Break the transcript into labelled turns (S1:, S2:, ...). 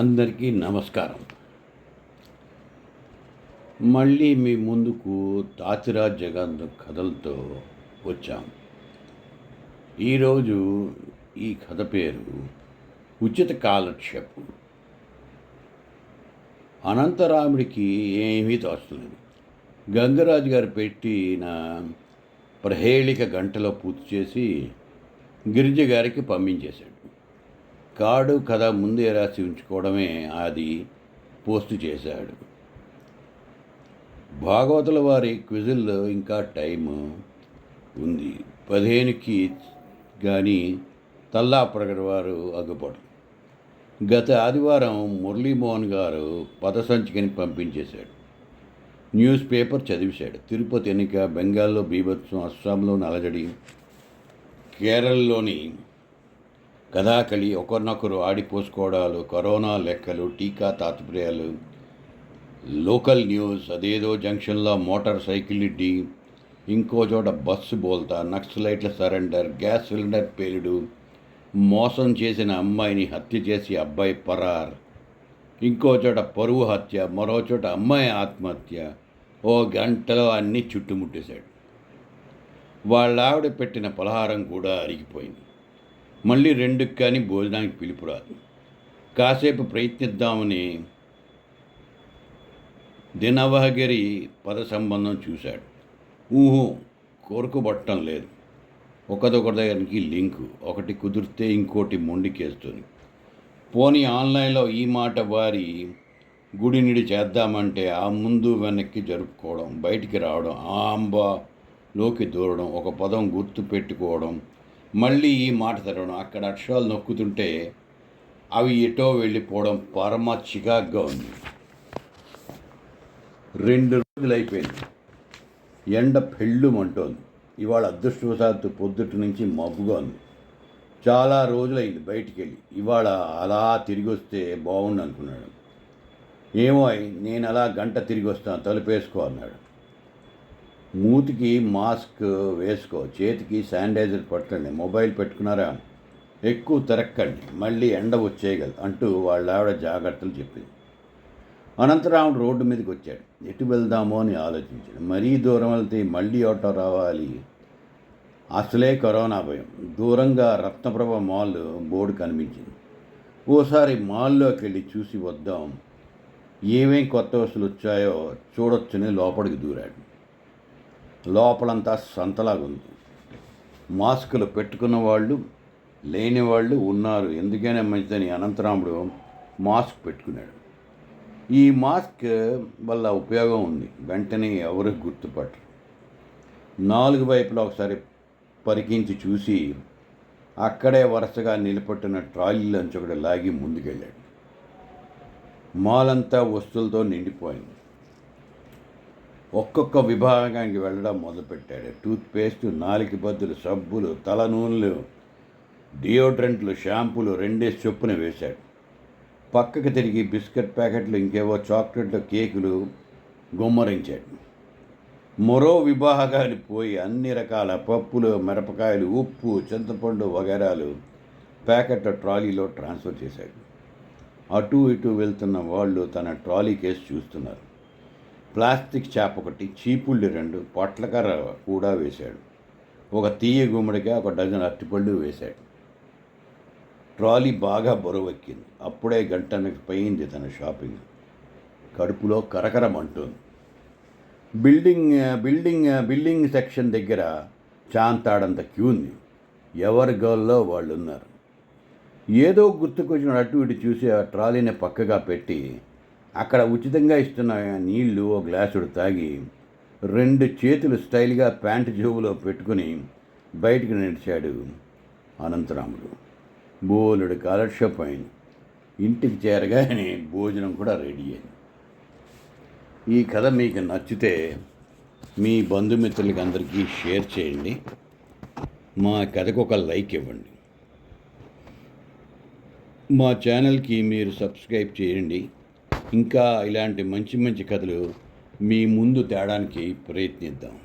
S1: అందరికీ నమస్కారం. మళ్ళీ మీ ముందుకు తాతిరాజ్ జగన్ కథలతో వచ్చాం. ఈరోజు ఈ కథ పేరు ఉచిత కాలక్షేపం. అనంతరాముడికి ఏమీ తోచలేదు. గంగరాజు గారు పెట్టిన ప్రహేళిక గంటలో పూర్తి చేసి గిరిజ గారికి పంపించేశాడు. కార్డు కథ ముందే రాసి ఉంచుకోవడమే అది పోస్ట్ చేశాడు. భాగవతుల వారి క్విజుల్లో ఇంకా టైం ఉంది. పదిహేనుకి కానీ తల్లా ప్రగడ వారు అగ్గుపడరు గత ఆదివారం మురళీమోహన్ గారు పదసంచికని పంపించేశాడు. News paper చదివేశాడు. తిరుపతి ఎన్నిక బెంగాల్లో బీభత్సం అస్సాంలో నలజడి కేరళలోని కథాకళి ఒకరినొకరు ఆడిపోసుకోవడాలు కరోనా లెక్కలు టీకా తాత్పర్యాలు లోకల్ న్యూస్ అదేదో జంక్షన్లో మోటార్ సైకిల్ ఢీ ఇంకో చోట బస్సు బోల్తా నక్సలైట్ల సరెండర్ గ్యాస్ సిలిండర్ పేలుడు మోసం చేసిన అమ్మాయిని హత్య చేసి అబ్బాయి పరార్ ఇంకో చోట పరువు హత్య మరో చోట అమ్మాయి ఆత్మహత్య ఓ గంటలో అన్నీ చుట్టుముట్టేశాడు. వాళ్ళ ఆవిడ పెట్టిన పలహారం కూడా అరిగిపోయింది. మళ్ళీ రెండుకి కానీ భోజనానికి పిలుపు రాదు. కాసేపు ప్రయత్నిద్దామని దినవహగిరి పద సంబంధం చూశాడు. ఊహు కోరుకుబట్టం లేదు. ఒకదొకటి దగ్గరికి లింకు ఒకటి కుదిరితే ఇంకోటి మొండికేస్తుంది. పోనీ ఆన్లైన్లో ఈ మాట వారి గుడినిడి చేద్దామంటే ఆ ముందు వెనక్కి జరుపుకోవడం బయటికి రావడం ఆ అంబలోకి దూరడం ఒక పదం గుర్తు పెట్టుకోవడం మళ్ళీ ఈ మాట తెరవడం అక్కడ అక్షరాలు నొక్కుతుంటే అవి ఎటో వెళ్ళిపోవడం పరమ చికాగ్గా ఉంది. రెండు రోజులు అయిపోయింది. ఎండ పెళ్ళుమంటోంది. ఇవాళ అదృష్టవశాత్తు పొద్దుటి నుంచి మబ్బుగా ఉంది. చాలా రోజులైంది బయటికి వెళ్ళి ఇవాళ అలా తిరిగి వస్తే బాగుండు అనుకున్నాడు ఏమో నేను అలా గంట తిరిగి వస్తాను తలుపేసుకో అన్నాడు. మూతికి మాస్క్ వేసుకో చేతికి శానిటైజర్ పట్టండి మొబైల్ పెట్టుకున్నారా? ఎక్కువ తిరక్కండి మళ్ళీ ఎండ వచ్చేయగలదు అంటూ వాళ్ళ ఆవిడ జాగ్రత్తలు చెప్పింది. అనంతరాముడు రోడ్డు మీదకి వచ్చాడు. ఎటు వెళ్దామో అని ఆలోచించాడు. మరీ దూరం వెళ్తే మళ్ళీ ఆటో రావాలి. అసలే కరోనా భయం. దూరంగా రత్నప్రభ మాల్ బోర్డు కనిపించింది. ఓసారి మాల్లోకి వెళ్ళి చూసి వద్దాం. ఏమేం కొత్త వస్తువులు వచ్చాయో చూడొచ్చని లోపలికి దూరాడు. లోపలంతా సంతలాగుంది. మాస్కులు పెట్టుకున్న వాళ్ళు లేని వాళ్ళు ఉన్నారు. ఎందుకైనా మంచిదని అనంతరాముడు మాస్క్ పెట్టుకున్నాడు. ఈ మాస్క్ వల్ల ఉపయోగం ఉంది. వెంటనే ఎవరు గుర్తుపట్టరు. నాలుగు వైపులా ఒకసారి పరికించి చూసి అక్కడే వరుసగా నిలబెట్టిన ట్రాలీలోంచి ఒకటి లాగి ముందుకెళ్ళాడు. మాలంతా వస్తువులతో నిండిపోయింది. ఒక్కొక్క విభాగానికి వెళ్ళడం మొదలుపెట్టాడు. టూత్పేస్ట్ నాలుగు బద్దులు సబ్బులు తల నూనెలు డియోడ్రెంట్లు షాంపూలు రెండేసి చొప్పున వేశాడు. పక్కకు తిరిగి బిస్కెట్ ప్యాకెట్లు ఇంకేవో చాక్లెట్లు కేకులు గుమ్మరించాడు. మరో విభాగానికి పోయి అన్ని రకాల పప్పులు మిరపకాయలు ఉప్పు చింతపండు వగైరాలు ప్యాకెట్ ట్రాలీలో ట్రాన్స్ఫర్ చేశాడు. అటు ఇటు వెళ్తున్న వాళ్ళు తన ట్రాలీ కేసు చూస్తున్నారు. ప్లాస్టిక్ చేప ఒకటి చీపుళ్ళు రెండు పొట్లకర్ర కూడా వేశాడు. ఒక తీయ గుమ్మడిగా ఒక డజన్ అరటిపళ్ళు వేశాడు. ట్రాలీ బాగా బరువెక్కింది అప్పుడే గంటనకి పోయింది తన షాపింగ్. కడుపులో కరకరమంటుంది బిల్డింగ్ బిల్డింగ్ బిల్డింగ్ సెక్షన్ దగ్గర చాంతాడంత క్యూ ఉంది. ఎవరి గోల్లో వాళ్ళు ఉన్నారు ఏదో గుర్తుకొచ్చిన అటు ఇటు చూసి ఆ ట్రాలీని పక్కగా పెట్టి అక్కడ ఉచితంగా ఇస్తున్న నీళ్ళు ఓ గ్లాసుడు తాగి రెండు చేతులు స్టైల్గా ప్యాంటు జేబులో పెట్టుకుని బయటికి నడిచాడు అనంతరాముడు. బోలుడు కాలక్షేపం అయింది. ఇంటికి చేరగానే భోజనం కూడా రెడీ అయింది. ఈ కథ మీకు నచ్చితే మీ బంధుమిత్రులకి అందరికీ షేర్ చేయండి. మా కథకు ఒక లైక్ ఇవ్వండి. మా ఛానల్కి మీరు సబ్స్క్రైబ్ చేయండి. ఇంకా ఇలాంటి మంచి మంచి కథలు మీ ముందు తేడానికి ప్రయత్నిద్దాం.